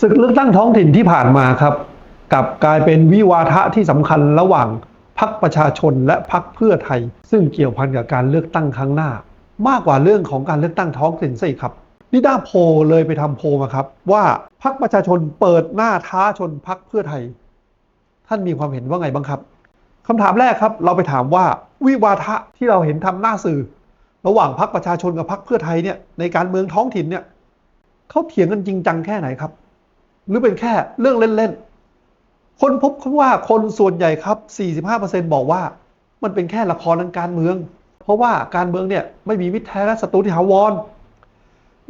ศึกเลือกตั้งท้องถิ่นที่ผ่านมาครับกับกลายเป็นวิวาทะที่สำคัญระหว่างพักประชาชนและพักเพื่อไทย ซึ่งเกี่ยวพันกับการเลือกตั้งครั้งหน้า มากกว่าเรื่องของการเลือกตั้งท้องถิ่นซะอีกครับนิด้าโพเลยไปทำโพมาครับ ว่าพักประชาชนเปิดหน้าท้าชนพักเพื่อไทย ท่านมีความเห็นว่าไงบ้างครับคำถามแรกครับ เราไปถามว่าวิวาทะที่เราเห็นทำหน้าสื่อ ระหว่างพักประชาชนกับพักเพื่อไทยเนี่ยในการเมืองท้องถิ่นเนี่ย เขาเถียงกันจริงจังแค่ไหนครับ หรือเป็นแค่เรื่องเล่นๆ คนพบว่าคนส่วนใหญ่ครับ 45%บอกว่ามันเป็นแค่ละครทางการเมือง เพราะว่าการเมืองเนี่ยไม่มีมิตรแท้และศัตรูที่ถาวร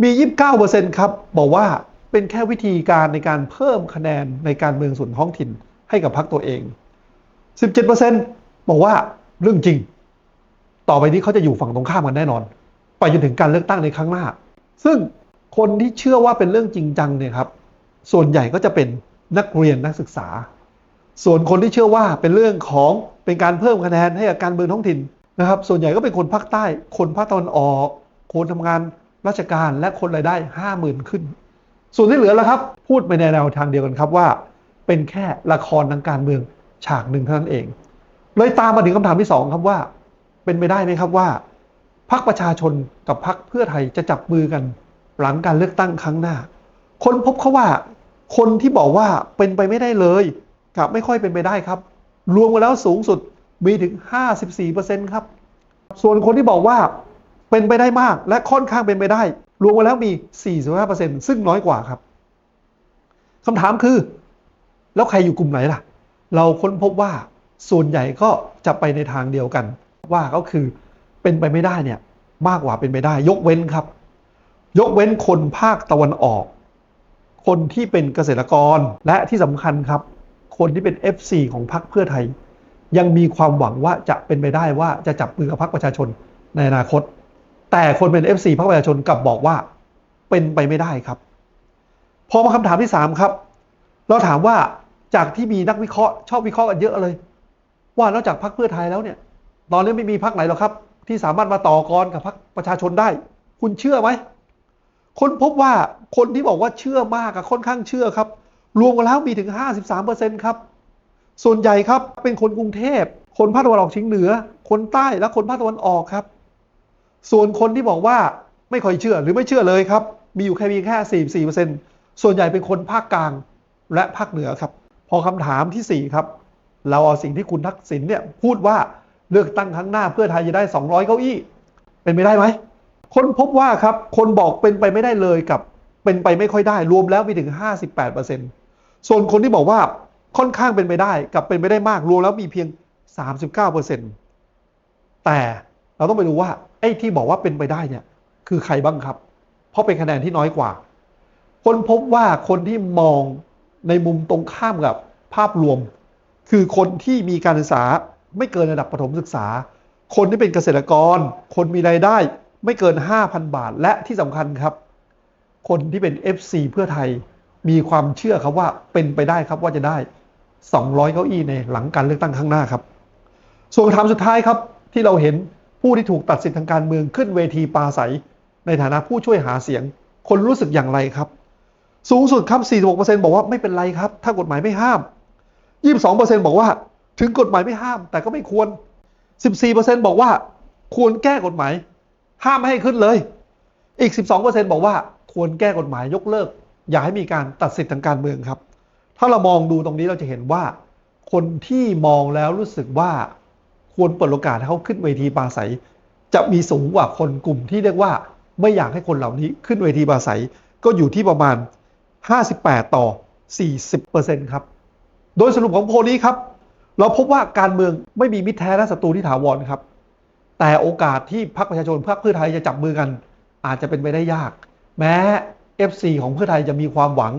มี 29%ครับบอกว่าเป็นแค่วิธีการในการเพิ่มคะแนนในการเมืองส่วนท้องถิ่นให้กับพรรคตัวเอง 17%บอกว่าเรื่องจริง ต่อไปนี้เขาจะอยู่ฝั่งตรงข้ามกันแน่นอน ไปจนถึงการเลือกตั้งในครั้งหน้า ซึ่ง คนที่เชื่อว่าเป็นเรื่องจริงจังเนี่ยครับ ส่วนใหญ่ก็จะเป็นนักเรียนนักศึกษา ส่วนคนที่เชื่อว่าเป็นเรื่องของเป็นการเพิ่มคะแนนให้กับการเมืองท้องถิ่นนะครับ ส่วนใหญ่ก็เป็นคนภาคใต้ คนภาคตะวันออก คนทำงานราชการและคนรายได้ห้าหมื่นขึ้น ส่วนที่เหลือแล้วครับ พูดไปในแนวทางเดียวกันครับว่า เป็นแค่ละครทางการเมืองฉากหนึ่งเท่านั้นเอง เลยตามมาถึงคำถามที่สองครับว่า เป็นไปได้ไหมครับว่าพรรคประชาชนกับพรรคเพื่อไทยจะจับมือกัน หลังการเลือกตั้งครั้งหน้า คนพบเขาว่า คนที่บอกว่าเป็นไปไม่ได้เลยกับไม่ค่อยเป็นไปได้ครับ รวมกันแล้วสูงสุดมีถึง 54%ครับ ส่วนคนที่บอกว่าเป็นไปได้มากและค่อนข้างเป็นไปได้ รวมกันแล้วมี 45%ซึ่งน้อยกว่าครับคำถามคือ แล้วใครอยู่กลุ่มไหนล่ะ เราค้นพบว่าส่วนใหญ่ก็จะไปในทางเดียวกัน ว่าก็คือเป็นไปไม่ได้เนี่ยมากกว่าเป็นไปได้ ยกเว้นครับ ยกเว้นคนภาคตะวันออก คนที่เป็นเกษตรกรและที่สำคัญครับ คนที่เป็น FC ของพรรคเพื่อไทย ยังมีความหวังว่าจะเป็นไปได้ว่าจะจับมือกับพรรคประชาชนในอนาคต แต่คนเป็น FC พรรคประชาชนกลับบอกว่าเป็นไปไม่ได้ครับ พอมาคำถามที่ 3 ครับ เราถามว่าจากที่มีนักวิเคราะห์ชอบวิเคราะห์กันเยอะเลย ว่านอกจากพรรคเพื่อไทยแล้วเนี่ย ตอนนี้ไม่มีพรรคไหนหรอกครับ ที่สามารถมาต่อกรกับพรรคประชาชนได้ คุณเชื่อไหม คนพบว่าคนที่บอกว่าเชื่อมากกับค่อนข้างเชื่อครับ รวมกันแล้วมีถึง 53%ครับ ส่วนใหญ่ครับเป็นคนกรุงเทพ คนภาคตะวันออกเฉียงเหนือ คนใต้และคนภาคตะวันออกครับ ส่วนคนที่บอกว่าไม่ค่อยเชื่อหรือไม่เชื่อเลยครับ มีอยู่แค่เพียงแค่ 44%ส่วนใหญ่เป็นคนภาคกลางและภาคเหนือครับ พอคำถามทีสี่ 4 ครับ เราเอาสิ่งที่คุณทักษิณเนี่ยพูดว่าเลือกตั้งครั้งหน้าเพื่อไทยจะได้ 200 เก้าอี้ เป็นไปได้ไหม คนพบว่าครับ คนบอกเป็นไปไม่ได้เลยกับ เป็นไปไม่ค่อยได้ รวมแล้วมีถึง 58%ส่วนคนที่บอกว่าค่อนข้างเป็นไปได้กับเป็นไปได้มาก รวมแล้วมีเพียง 39%แต่เราต้องไปดูว่าไอ้ที่บอกว่าเป็นไปได้เนี่ยคือใครบ้างครับ เพราะเป็นคะแนนที่น้อยกว่า คนพบว่าคนที่มองในมุมตรงข้ามกับภาพรวม คือคนที่มีการศึกษาไม่เกินระดับประถมศึกษา คนที่เป็นเกษตรกร คนมีรายได้ ไม่เกิน 5,000 บาท และที่สำคัญครับ คนที่เป็น FC เพื่อไทยมีความเชื่อครับว่าเป็นไปได้ครับว่าจะได้ 200 เก้าอี้ในหลังการเลือกตั้งข้างหน้าครับ ส่วนคำถามสุดท้ายครับ ที่เราเห็นผู้ที่ถูกตัดสิทธิทางการเมืองขึ้นเวทีปราศัย ในฐานะผู้ช่วยหาเสียง คนรู้สึกอย่างไรครับ สูงสุดครับ 46%บอกว่าไม่เป็นไรครับ ถ้ากฎหมายไม่ห้าม 22%บอกว่าถึงกฎหมายไม่ห้าม แต่ก็ไม่ควร 14%บอกว่าควรแก้กฎหมาย ห้ามไม่ให้ขึ้นเลย อีก 12%บอกว่าควรแก้กฎหมายยกเลิก อย่าให้มีการตัดสิทธิทางการเมืองครับ ถ้าเรามองดูตรงนี้เราจะเห็นว่า คนที่มองแล้วรู้สึกว่าควรเปิดโอกาสให้เขาขึ้นเวทีปราศัย จะมีสูงกว่าคนกลุ่มที่เรียกว่า ไม่อยากให้คนเหล่านี้ขึ้นเวทีปราศัย ก็อยู่ที่ประมาณ 58 ต่อ 40%ครับ โดยสรุปของโพลนี้ครับ เราพบว่าการเมืองไม่มีมิตรแท้และศัตรูที่ถาวรครับ แต่โอกาสที่พรรคประชาชนพรรคเพื่อไทยจะจับมือกัน อาจจะเป็นไปได้ยาก แม้ FC ของเพื่อไทยจะมีความหวัง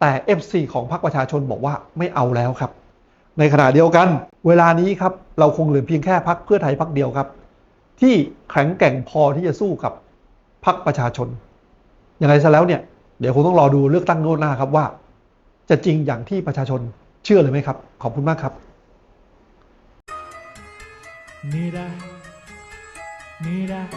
แต่ FC ของพรรคประชาชนบอกว่าไม่เอาแล้วครับ ในขณะเดียวกัน เวลานี้ครับเราคงเหลือเพียงแค่พรรคเพื่อไทยพรรคเดียวครับ ที่แข็งแกร่งพอที่จะสู้กับพรรคประชาชนอย่างไรซะแล้วเนี่ยเดี๋ยวคงต้องรอดูเลือกตั้งโน้นหน้าครับว่า จะจริงอย่างที่ประชาชนเชื่อเลยไหมครับ ขอบคุณมากครับ mira, mira.